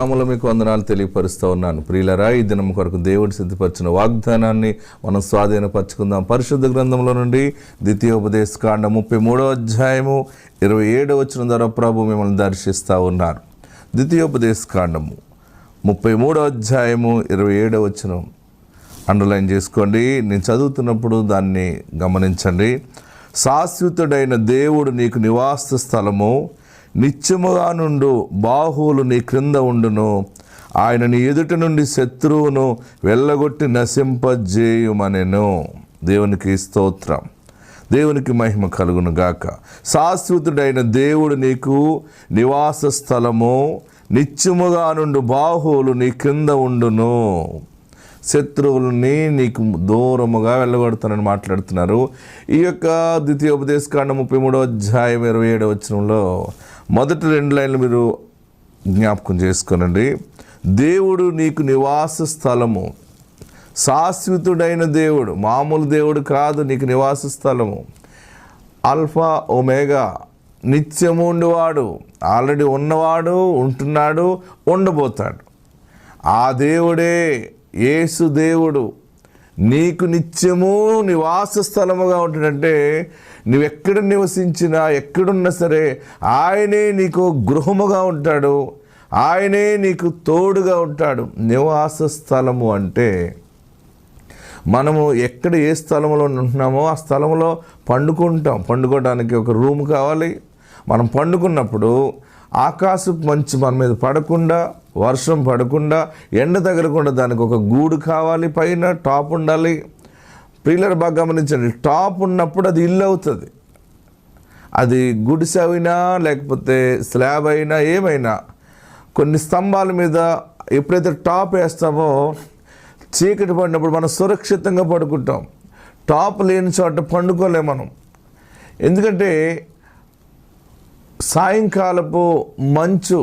నామములో మీకు వందనాలు తెలియపరుస్తూ ఉన్నాను. ప్రియులరా ఈ దినం కొరకు దేవుడు సిద్ధపరిచిన వాగ్దానాన్ని మనం స్వాధీనపరచుకుందాం. పరిశుద్ధ గ్రంథంలో నుండి ద్వితీయోపదేశ కాండ ముప్పై మూడో అధ్యాయము ఇరవై ఏడో వచ్చిన ద్వారా ప్రభు మిమ్మల్ని దర్శిస్తూ ఉన్నారు. ద్వితీయోపదేశ కాండము ముప్పై మూడో అధ్యాయము ఇరవై ఏడో వచ్చిన అండర్లైన్ చేసుకోండి. నేను చదువుతున్నప్పుడు దాన్ని గమనించండి. శాశ్వతుడైన దేవుడు నీకు నివాస స్థలము నిత్యముగా నుండు బాహువులు నీ క్రింద ఉండును. ఆయన నీ ఎదుటి నుండి శత్రువును వెళ్ళగొట్టి నశింపజేయుమనెను. దేవునికి స్తోత్రం. దేవునికి మహిమ కలుగును గాక. శాశ్వతుడైన దేవుడు నీకు నివాస స్థలము. నిత్యముగా నుండి బాహువులు నీ క్రింద ఉండును. శత్రువులని నీకు దూరముగా వెళ్ళగొడతానని మాట్లాడుతున్నారు. ఈ యొక్క ద్వితీయోపదేశకాండ ముప్పై మూడో అధ్యాయం ఇరవై ఏడో వచనంలో మొదటి రెండు లైన్లు మీరు జ్ఞాపకం చేసుకోనండి. దేవుడు నీకు నివాస స్థలము. శాశ్వతుడైన దేవుడు మామూలు దేవుడు కాదు నీకు నివాస స్థలము. అల్ఫా ఒమేగా నిత్యము ఉండేవాడు. ఆల్రెడీ ఉన్నవాడు ఉంటున్నాడు ఉండబోతాడు. ఆ దేవుడే యేసు దేవుడు. నీకు నిత్యము నివాస స్థలముగా ఉంటాడంటే నువ్వెక్కడ నివసించినా ఎక్కడున్నా సరే ఆయనే నీకు గృహముగా ఉంటాడు. ఆయనే నీకు తోడుగా ఉంటాడు. నివాస స్థలము అంటే మనము ఎక్కడ ఏ స్థలంలో ఉంటున్నామో ఆ స్థలంలో పండుకుంటాం. పండుకోవడానికి ఒక రూమ్ కావాలి. మనం పండుకున్నప్పుడు ఆకాశపు మంచు మన మీద పడకుండా వర్షం పడకుండా ఎండ తగలకుండా దానికి ఒక గూడు కావాలి పైన టాప్ ఉండాలి. పిల్లలు బాగా గమనించండి టాప్ ఉన్నప్పుడు అది ఇల్లు అవుతుంది. అది గుడిసె అయినా లేకపోతే స్లాబ్ అయినా ఏమైనా కొన్ని స్తంభాల మీద ఎప్పుడైతే టాప్ వేస్తామో చీకటి పడినప్పుడు మనం సురక్షితంగా పడుకుంటాం. టాప్ లేని చోట పండుకోలేం మనం. ఎందుకంటే సాయంకాలపు మంచు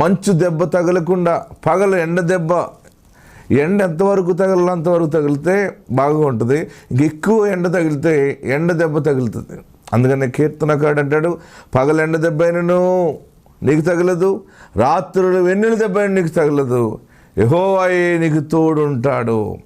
మంచు దెబ్బ తగలకుండా పగల ఎండ దెబ్బ ఎండ ఎంతవరకు తగలంతవరకు తగిలితే బాగా ఉంటుంది. ఇంక ఎక్కువ ఎండ తగిలితే ఎండ దెబ్బ తగులుతుంది. అందుకని కీర్తనకాడు అంటాడు పగల ఎండ దెబ్బ అయినను నీకు తగలదు రాత్రులు వెన్నెల దెబ్బ నీకు తగలదు. యహోవాయే నీకు తోడుంటాడు.